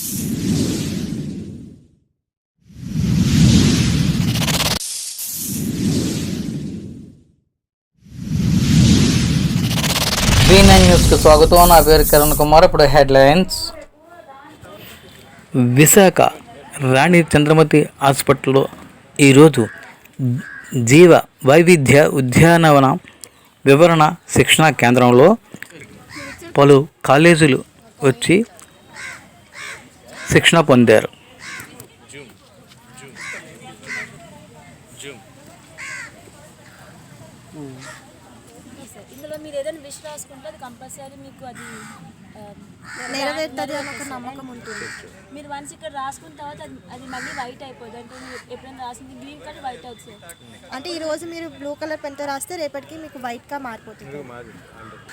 V nine న్యూస్కి స్వాగతం. నా పేరు కిరణ్ కుమార్. ఇప్పుడు హెడ్లైన్స్. విశాఖ రాణి చంద్రమతి హాస్పిటల్లో ఈరోజు జీవ వైవిధ్య ఉద్యానవన వివరణ శిక్షణ కేంద్రంలో పలు కాలేజీలు వచ్చి శిక్షణ పొందారు. ఇందులో మీరు ఏదైనా విష్ రాసుకుంటే అది కంపల్సరీ మీకు అది నెరవేరుతుంది అని ఒక నమ్మకం ఉంటుంది. మీరు వన్స్ ఇక్కడ రాసుకున్న తర్వాత అది అది మళ్ళీ వైట్ అయిపోతుంది అంటే మీరు ఎప్పుడైనా రాసింది గ్రీన్ కలర్ వైట్ అవుతుంది. అంటే ఈ రోజు మీరు బ్లూ కలర్ పెన్తో రాస్తే రేపటికి మీకు వైట్గా మారిపోతుంది.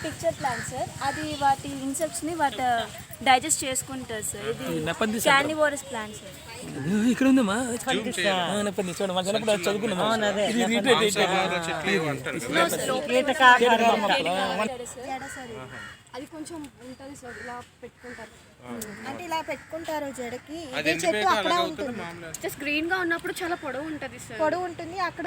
పిక్చర్ ప్లాన్ సార్ అది వాటి ఇన్సెక్ట్స్ని వాటి డైజెస్ట్ చేసుకుంటారు సార్ ఇది క్యానివోరస్ ప్లాన్ సార్ ఇక్కడ ఉందమ్మా నెప్పండి చూడండి మన చిన్నప్పుడు చదువుకున్నాం. ఇది రీటైట్ అది కొంచెం ఉంటుంది సార్ ఇలా పెట్టుకుంటారు. అంటే ఇలా పెట్టుకుంటారు జడకి. ఇదే చెట్టు అక్కడ ఉంటుంది. జస్ట్ గ్రీన్గా ఉన్నప్పుడు చాలా పొడవు ఉంటది సార్. పొడవు ఉంటుంది అక్కడ.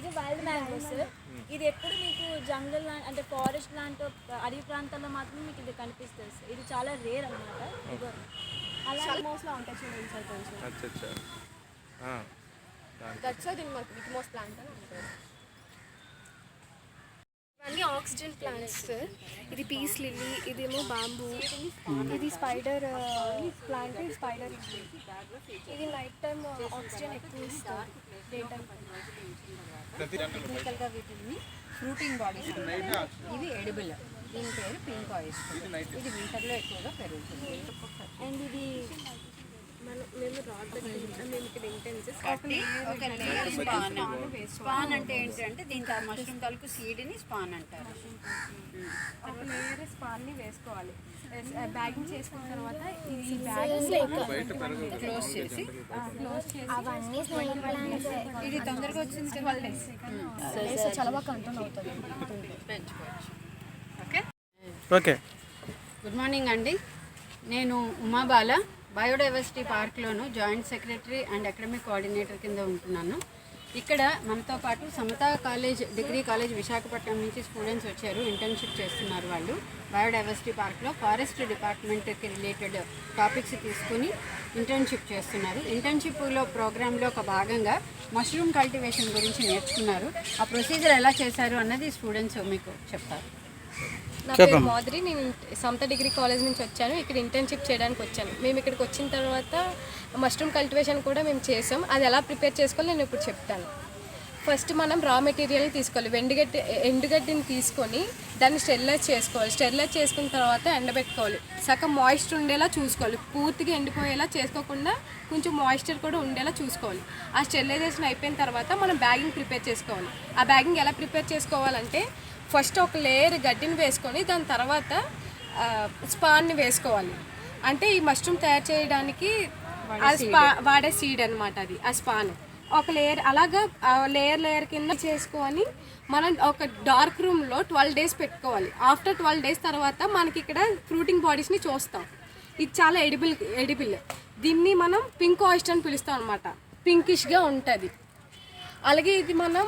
ఇది వైల్డ్ మ్యాంగో సార్ ఇది ఎప్పుడు మీకు జంగల్ అంటే ఫారెస్ట్ లాంటి అడవి ప్రాంతాల్లో మాత్రమే మీకు ఇది కనిపిస్తుంది సార్. ఇది చాలా రేర్ అన్నమాట. అలాగే మోస్ట్లో ఉంటాయి చూడండి సార్ కొంచెం. అచ్చా అచ్చా ఆ, దట్స్ దీని మాకు విట్మోస్ ప్లాంట్ అని అంటారు. ఇవన్నీ ఆక్సిజన్ ప్లాంట్స్ సార్. ఇది పీస్ లిల్లీ ఇదేమో బాంబూ. ఇది స్పైడర్ ప్లాంట్ ఇది స్పైడర్ ఇది నైట్ టైం ఆక్సిజన్ ఎక్కువ ఇస్తుంది డే టైం టెక్నికల్గా వీటిని ఫ్రూటింగ్ బాడీస్. ఇవి ఎడిబుల్. దీని పేరు పింక్ ఆయిస్టర్ ఇది వింటర్లో ఎక్కువగా పెరుగుతుంది. అండ్ ఇది స్పాన్ స్పాన్. అంటే ఏంటంటే దీనికి మష్రూమ్ తాలూకు సీడ్ని స్పాన్ అంటారు. ఒక లేయర్ స్పాన్ని వేసుకోవాలి. బ్యాగింగ్ చేసుకున్న తర్వాత ఈ బ్యాగ్ క్లోజ్ చేసి? క్లోజ్ చేసి ఇది తొందరగా వచ్చింది డేస్ చాలా బాగా కంట్రోల్ అవుతుంది. పెంచుకోవచ్చు ఓకే. గుడ్ మార్నింగ్ అండి. నేను Umabala biodiversity పార్క్లోను joint secretary and academic coordinator కింద ఉంటున్నాను. ఇక్కడ మనతో పాటు Samata college degree college Visakhapatnam నుంచి స్టూడెంట్స్ వచ్చారు ఇంటర్న్షిప్ చేస్తున్నారు వాళ్ళు. బయోడైవర్సిటీ పార్క్లో ఫారెస్ట్ డిపార్ట్మెంట్కి రిలేటెడ్ టాపిక్స్ తీసుకుని ఇంటర్న్షిప్ చేస్తున్నారు. ఇంటర్న్షిప్లో ప్రోగ్రాంలో ఒక భాగంగా మష్రూమ్ కల్టివేషన్ గురించి నేర్చుకున్నారు. ఆ ప్రొసీజర్ ఎలా చేశారు అన్నది స్టూడెంట్స్ మీకు చెప్తారు. నా పేరు మాధురి. నేను సమత డిగ్రీ కాలేజ్ నుంచి వచ్చాను. ఇక్కడ ఇంటర్న్షిప్ చేయడానికి వచ్చాను. మేము ఇక్కడికి వచ్చిన తర్వాత మష్రూమ్ కల్టివేషన్ కూడా మేము చేసాం. అది ఎలా ప్రిపేర్ చేసుకోవాలో నేను ఇప్పుడు చెప్తాను. ఫస్ట్ మనం రా మెటీరియల్ తీసుకోవాలి. వెండిగడ్డి ఎండుగడ్డిని తీసుకొని దాన్ని స్టెరిలైజ్ చేసుకోవాలి. స్టెరిలైజ్ చేసుకున్న తర్వాత ఎండబెట్టుకోవాలి. సగం మాయిశ్చర్ ఉండేలా చూసుకోవాలి. పూర్తిగా ఎండిపోయేలా చేసుకోకుండా కొంచెం మాయిశ్చర్ కూడా ఉండేలా చూసుకోవాలి. ఆ స్టెరిలైజేషన్ అయిపోయిన తర్వాత మనం బ్యాగింగ్ ప్రిపేర్ చేసుకోవాలి. ఆ బ్యాగింగ్ ఎలా ప్రిపేర్ చేసుకోవాలంటే ఫస్ట్ ఒక లేయర్ గడ్డిని వేసుకొని దాని తర్వాత స్పాన్ని వేసుకోవాలి. అంటే ఈ మష్రూమ్ తయారు చేయడానికి ఆ స్పా వాడే సీడ్ అన్నమాట అది ఆ స్పాన్. ఒక లేయర్ అలాగా లేయర్ లేయర్ కింద చేసుకొని మనం ఒక డార్క్ రూమ్లో ట్వెల్వ్ డేస్ పెట్టుకోవాలి. ఆఫ్టర్ ట్వెల్వ్ డేస్ తర్వాత మనకి ఇక్కడ ఫ్రూటింగ్ బాడీస్ని చూస్తాం. ఇది చాలా ఎడిబుల్ ఎడిబుల్. దీన్ని మనం పింక్ ఆయిస్ట్ అని పిలుస్తాం అనమాట పింకిష్గా ఉంటుంది. అలాగే ఇది మనం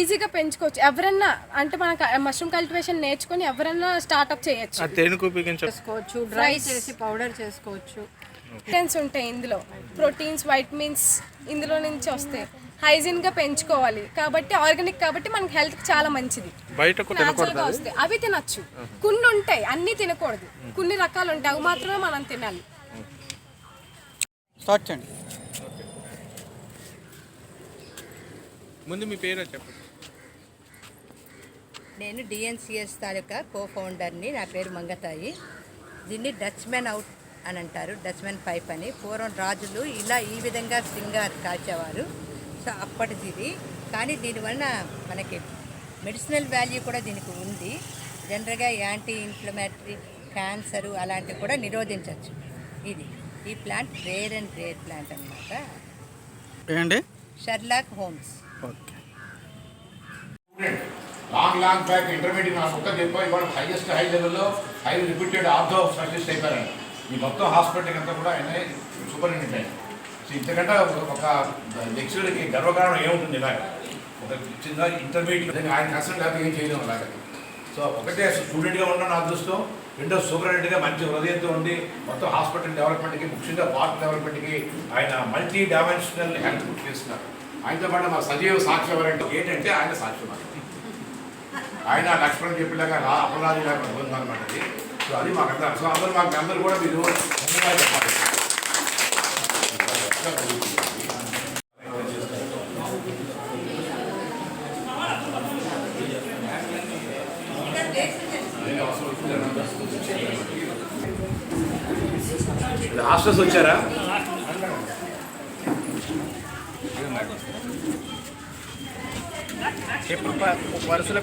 ఈజీగా పెంచుకోవచ్చు. ఎవరన్నా అంటే మనకు మష్రూమ్ కల్టివేషన్ నేర్చుకొని ఎవరన్నా స్టార్ట్అప్ చేయొచ్చు. ఆ తేనె కూపించ చేసుకోవచ్చు డ్రై చేసి పౌడర్ చేసుకోవచ్చు. ప్రోటీన్స్ ఉంటాయి ఇందులో. ప్రోటీన్స్ వైటమిన్స్ ఇందులో నుంచి వస్తాయి. హైజీన్గా పెంచుకోవాలి. కాబట్టి ఆర్గానిక్ కాబట్టి మనకి హెల్త్కి చాలా మంచిది. వస్తాయి. అవి తినొచ్చు. కొన్ని ఉంటాయి అన్నీ తినకూడదు. కొన్ని రకాలు ఉంటాయి. అవి మాత్రమే మనం తినాలి స్టార్ట్ చేయండి ముందు మీ పేరు చెప్పండి. నేను డిఎన్సిఎస్ తాలూకా కో ఫౌండర్ని నా పేరు మంగతాయి. దీన్ని డచ్మెన్ అవుట్ అని అంటారు డచ్మెన్ పైప్ అని. పూర్వం రాజులు ఇలా ఈ విధంగా సింగార్ కాల్చేవారు. సో అప్పటిది ఇది. కానీ దీనివలన మనకి మెడిసినల్ వాల్యూ కూడా దీనికి ఉంది. జనరల్గా యాంటీ ఇన్ఫ్లమేటరీ క్యాన్సరు అలాంటివి కూడా నిరోధించవచ్చు ఇది. ఈ plant rare and rare plant అనమాట Sherlock Holmes okay. Long long back intermediate నా ఒక్క చెప్ప ఇవాళ హైయెస్ట్ హై లెవెల్లో హై రిపీటెడ్ ఆర్థో స్పెషలిస్ట్ అయిపోయారు ఈ మొత్తం హాస్పిటల్కి అంతా కూడా ఆయన సూపరింటెండెంట్ సో ఇంతకంటే ఒక- ఒక లెక్చరర్కి గర్వకారణం ఏముంటుంది ఇలాగ? ఒక చిన్న ఇంటర్మీడియట్ ఆయన కష్టం లేకపోతే ఏం చేయలేము అలాగ? సో ఒకటే స్టూడెంట్గా ఉండడం నా అదృష్టం. రెండో సూపరింటెండెంట్గా మంచి హృదయంతో ఉండి మొత్తం హాస్పిటల్ డెవలప్మెంట్కి ముఖ్యంగా పార్క్ డెవలప్మెంట్కి ఆయన మల్టీ డైమెన్షనల్ హెల్ప్ చేస్తున్నారు. ఆయనతో పాటు మా సజీవ సాక్షి ఎవరంటే ఏంటంటే ఆయన సాక్షి ఆయన లక్ష్మణ్ చెప్పిలాగా రా అపరాధి లాగా ఉందన్నమాట అది సో అది మాకు అందరూ సో అందరూ మాకు అందరూ కూడా మీరు ధన్యవాదాలు చెప్పాలి. హాస్టల్స్ వచ్చారా? हे प्रिपा वारसला